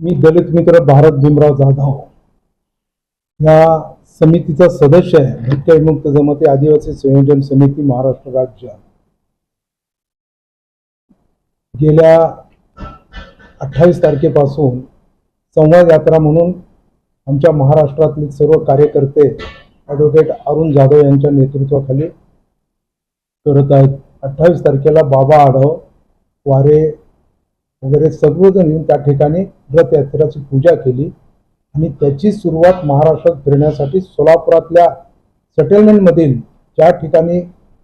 मी दलित मित्र भारत भीमराव जाधव या समितीचा सदस्य आहे. भटक्या विमुक्त जमाती आदिवासी संयोजन समिती महाराष्ट्र राज्य. गेल्या अठ्ठावीस तारखेपासून संवाद यात्रा म्हणून आमच्या महाराष्ट्रातले सर्व कार्यकर्ते ॲडव्होकेट अरुण जाधव यांच्या नेतृत्वाखाली करत आहेत. अठ्ठावीस तारखेला बाबा आढाव वारे वगैरे सर्वजण येऊन त्या ठिकाणी रथयात्रेची पूजा केली. आणि त्याची सुरुवात महाराष्ट्रात फिरण्यासाठी सोलापुरातल्या सेटलमेंटमधील ज्या ठिकाणी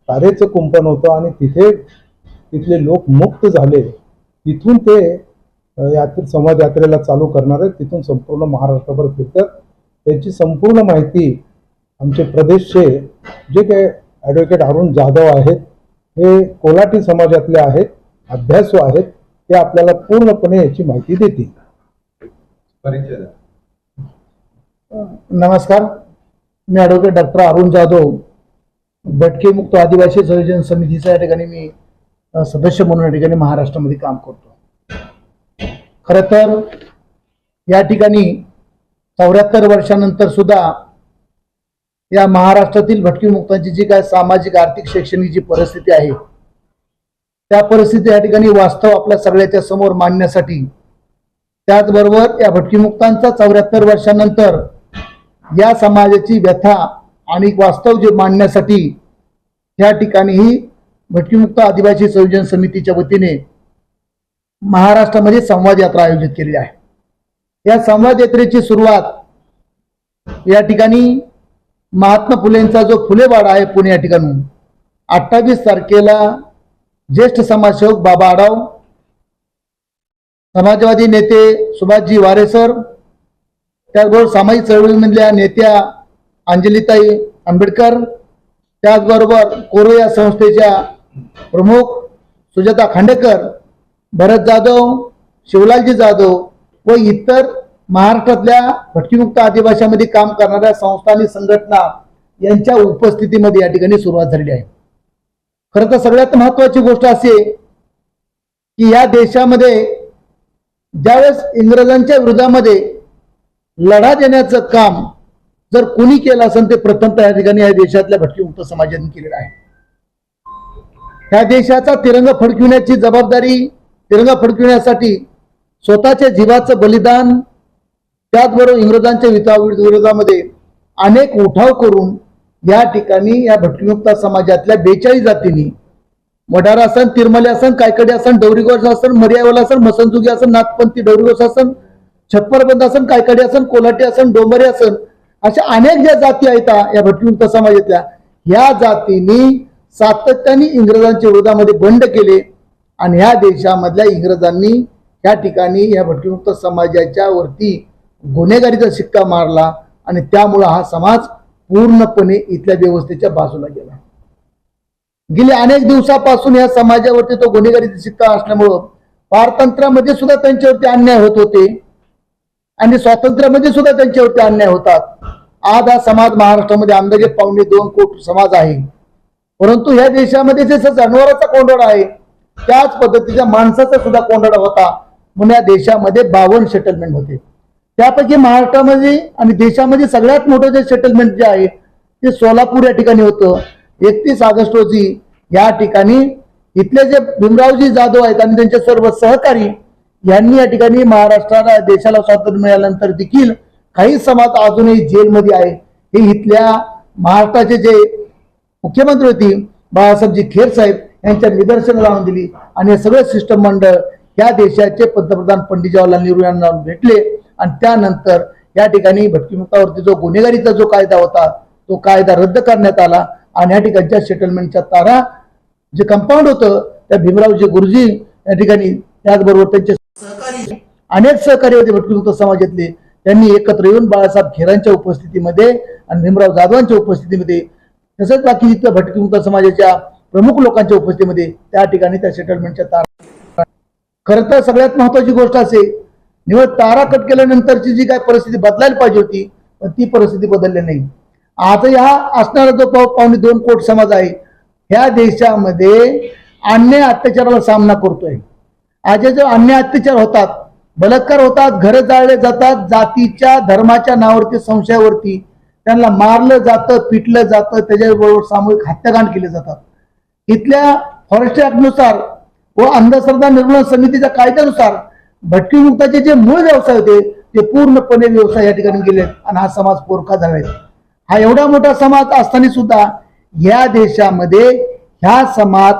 तारेचं कुंपण होतं आणि तिथे तिथले लोक मुक्त झाले तिथून ते यात्रे संवाद यात्रेला चालू करणार आहेत. तिथून संपूर्ण महाराष्ट्रभर फिरतात. त्याची संपूर्ण माहिती आमचे प्रदेशचे जे काही ॲडव्होकेट अरुण जाधव आहेत हे कोल्हाटी समाजातले आहेत अभ्यासू आहेत. ते आपल्याला पूर्णपणे याची माहिती देतील. परिचय द्या. नमस्कार. मी ॲडव्होकेट डॉक्टर अरुण जाधव. भटके मुक्त आदिवासी संयोजन समितीचा या ठिकाणी मी सदस्य म्हणून या ठिकाणी महाराष्ट्रामध्ये काम करतो. खर तर या ठिकाणी चौऱ्याहत्तर वर्षानंतर सुद्धा या महाराष्ट्रातील भटकी मुक्तांची जी काय सामाजिक आर्थिक शैक्षणिक जी परिस्थिती आहे त्या परिस्थिती या ठिकाणी वास्तव आपल्या सगळ्याच्या समोर मांडण्यासाठी. त्याचबरोबर या भटकीमुक्तांचा चौऱ्याहत्तर वर्षानंतर या समाजाची व्यथा आणि वास्तव जे मांडण्यासाठी या ठिकाणीही भटकीमुक्त आदिवासी संयोजन समितीच्या वतीने महाराष्ट्रामध्ये संवाद यात्रा आयोजित केली आहे. या संवाद यात्रेची सुरुवात या ठिकाणी महात्मा फुलेंचा जो फुलेवाडा आहे पुणे या ठिकाणून अठ्ठावीस तारखेला ज्येष्ठ समाजसेवक बाबा आडाव समाजवादी नेते सुभाषजी वारेसर त्याचबरोबर सामाजिक चळवळीमधल्या नेत्या अंजलीताई आंबेडकर त्याचबरोबर कोरो या संस्थेच्या प्रमुख सुजाता खांडेकर भरत जाधव शिवलालजी जाधव व इतर महाराष्ट्रातल्या भटकीमुक्त आदिवासीमध्ये काम करणाऱ्या संस्था आणि संघटना यांच्या उपस्थितीमध्ये या ठिकाणी सुरुवात झालेली आहे. खरं तर सगळ्यात महत्वाची गोष्ट अशी आहे की या देशामध्ये ज्यावेळेस इंग्रजांच्या विरोधामध्ये लढा देण्याचं काम जर कोणी केलं असेल ते प्रथमतः या ठिकाणी या देशातल्या भटकीमुक्त समाजाने केलेलं आहे. त्या देशाचा तिरंगा फडकविण्याची जबाबदारी तिरंगा फडकविण्यासाठी स्वतःच्या जीवाचं बलिदान त्याचबरोबर इंग्रजांच्या विता- विरोधामध्ये अनेक उठाव करून या ठिकाणी या भटकीमुक्त समाजातल्या बेचाळीस जातींनी वडार असन तिरमले असन कायकडे असन डौरीगोस असन मर्यावल असन मसनजुगी असन नाथपंथी डौरीगोस असन छप्परबंद असन कायकडे असन कोल्हाटी असन डोंबरे असन अशा अनेक ज्या जाती आहेत या भटकीमुक्त समाजातल्या ह्या जातींनी सातत्याने इंग्रजांच्या विरोधामध्ये बंड केले आणि ह्या देशामधल्या इंग्रजांनी या ठिकाणी या भटकीमुक्त समाजाच्या वरती गुन्हेगारीचा शिक्का मारला आणि त्यामुळं हा समाज पूर्णपणे इथल्या व्यवस्थेच्या बाजूला गेला. गेल्या अनेक दिवसापासून या समाजावरती तो गुन्हेगारीचा शिक्का असल्यामुळं पारतंत्र्यामध्ये सुद्धा त्यांच्यावरती अन्याय होत होते आणि स्वातंत्र्यामध्ये सुद्धा त्यांच्यावरती अन्याय होतात. आज हा समाज महाराष्ट्रामध्ये अंदाजे पावणे दोन कोटी समाज आहे. परंतु ह्या देशामध्ये जसं जनावराचा कोंडोडा आहे त्याच पद्धतीच्या माणसाचा सुद्धा कोंडोडा होता. म्हणून या देशामध्ये बावन्न सेटलमेंट होते. त्यापैकी महाराष्ट्रामध्ये आणि देशामध्ये सगळ्यात मोठं जे सेटलमेंट जे आहे ते सोलापूर या ठिकाणी होतं. एकतीस ऑगस्ट रोजी या ठिकाणी इथले जे भीमरावजी जाधव आहेत आणि त्यांचे सर्व सहकारी यांनी या ठिकाणी महाराष्ट्राला देशाला स्वातंत्र्य मिळाल्यानंतर देखील काही समाज अजूनही जेलमध्ये आहे. हे इथल्या महाराष्ट्राचे जे मुख्यमंत्री होते बाळासाहेबजी खेर साहेब यांच्या निदर्शनाला लावून दिली. आणि हे सगळं शिष्टमंडळ या देशाचे पंतप्रधान पंडित जवाहरलाल नेहरू यांना भेटले. आणि त्यानंतर या ठिकाणी भटकीमुक्तावरती जो गुन्हेगारीचा जो कायदा होता तो कायदा रद्द करण्यात आला आणि या ठिकाणच्या सेटलमेंटच्या तारा जे कंपाऊंड होतं त्या भीमरावजी गुरुजी या ठिकाणी त्याचबरोबर त्यांचे सहकारी अनेक सहकारी होते भटकीमुक्त समाजातले. त्यांनी एकत्र येऊन बाळासाहेब खेरांच्या उपस्थितीमध्ये आणि भीमराव जाधवांच्या उपस्थितीमध्ये तसंच बाकी इथं भटकीमुक्त समाजाच्या प्रमुख लोकांच्या उपस्थितीमध्ये त्या ठिकाणी त्या सेटलमेंटच्या तारा. खरं तर सगळ्यात महत्वाची गोष्ट असे निवड तारा कट केल्यानंतरची जी काय परिस्थिती बदलायला पाहिजे होती पण ती परिस्थिती बदलली नाही. आज या असणारा जो पावणे दोन कोट समाज आहे ह्या देशामध्ये अन्याय अत्याचाराला सामना करतोय. आज जे अन्याय अत्याचार होतात बलात्कार होतात घरं जाळले जातात जातीच्या धर्माच्या नावावरती संशयावरती त्यांना मारलं जातं पिटलं जातं त्याच्याबरोबर सामूहिक हत्याकांड केले जातात. इथल्या फॉरेस्टनुसार व अंधश्रद्धा निर्मूलन समितीच्या कायद्यानुसार भटकीमुक्ताचे जे मूळ व्यवसाय होते ते पूर्णपणे व्यवसाय या ठिकाणी गेले आणि हा समाज पोरखा झालाय हा एवढा मोठा समाज असताना सुद्धा या देशामध्ये ह्या समाज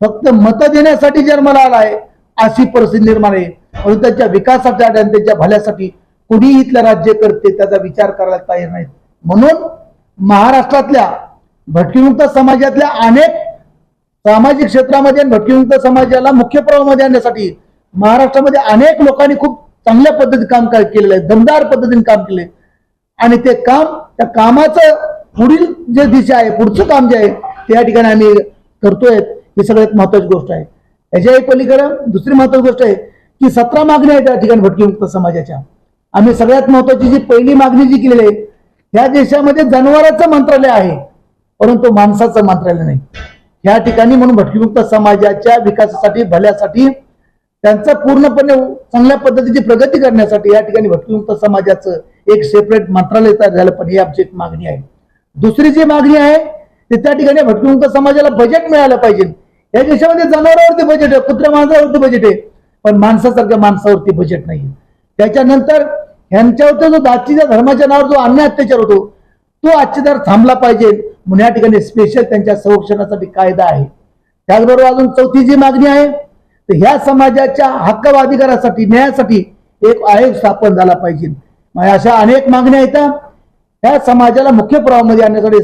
फक्त मत देण्यासाठी जन्माला आलाय अशी परिस्थिती निर्माण आहे. म्हणून त्यांच्या विकासासाठी आणि त्यांच्या भल्यासाठी कुणी इथलं राज्य करते त्याचा विचार करायला तयार नाहीत. म्हणून महाराष्ट्रातल्या भटकीमुक्त समाजातल्या अनेक सामाजिक क्षेत्रामध्ये भटकीमुक्त समाजाला मुख्य प्रवाहामध्ये आणण्यासाठी महाराष्ट्रामध्ये अनेक लोकांनी खूप चांगल्या पद्धतीने काम केलेलं आहे दमदार पद्धतीने काम केले आणि ते काम त्या कामाचं पुढील जे दिशा आहे पुढचं काम जे आहे ते या ठिकाणी आम्ही करतोय. ही सगळ्यात महत्वाची गोष्ट आहे. याच्याही पलीकडे दुसरी महत्वाची गोष्ट आहे की सतरा मागण्या आहेत त्या ठिकाणी भटकीमुक्त समाजाच्या. आम्ही सगळ्यात महत्वाची जी पहिली मागणी जी केलेली आहे ह्या देशामध्ये जनावरांचं मंत्रालय आहे परंतु माणसाचं मंत्रालय नाही. या ठिकाणी म्हणून भटकीमुक्त समाजाच्या विकासासाठी भल्यासाठी त्यांचं पूर्णपणे चांगल्या पद्धतीची प्रगती करण्यासाठी या ठिकाणी भटकीमुक्त समाजाचं एक सेपरेट मंत्रालय तयार झालं पण ही आमची एक मागणी आहे. दुसरी जी मागणी आहे ते त्या ठिकाणी भटकीमुक्त समाजाला बजेट मिळालं पाहिजे. या देशामध्ये जनावरांवरती बजेट आहे कुत्र्या माणसावरती बजेट आहे पण माणसासारख्या माणसावरती बजेट नाही. त्याच्यानंतर ह्यांच्यावरती जो जातीच्या धर्माच्या नावावर जो अन्य अत्याचार होतो तो अत्याचार थांबला पाहिजे. म्हणून या ठिकाणी स्पेशल त्यांच्या संरक्षणासाठी कायदा आहे. त्याचबरोबर अजून चौथी जी मागणी आहे तर ह्या समाजाच्या हक्क व अधिकारासाठी न्यायासाठी एक आयोग स्थापन झाला पाहिजे. अशा अनेक मागण्या येतात ह्या समाजाला मुख्य प्रवाहामध्ये आणण्यासाठी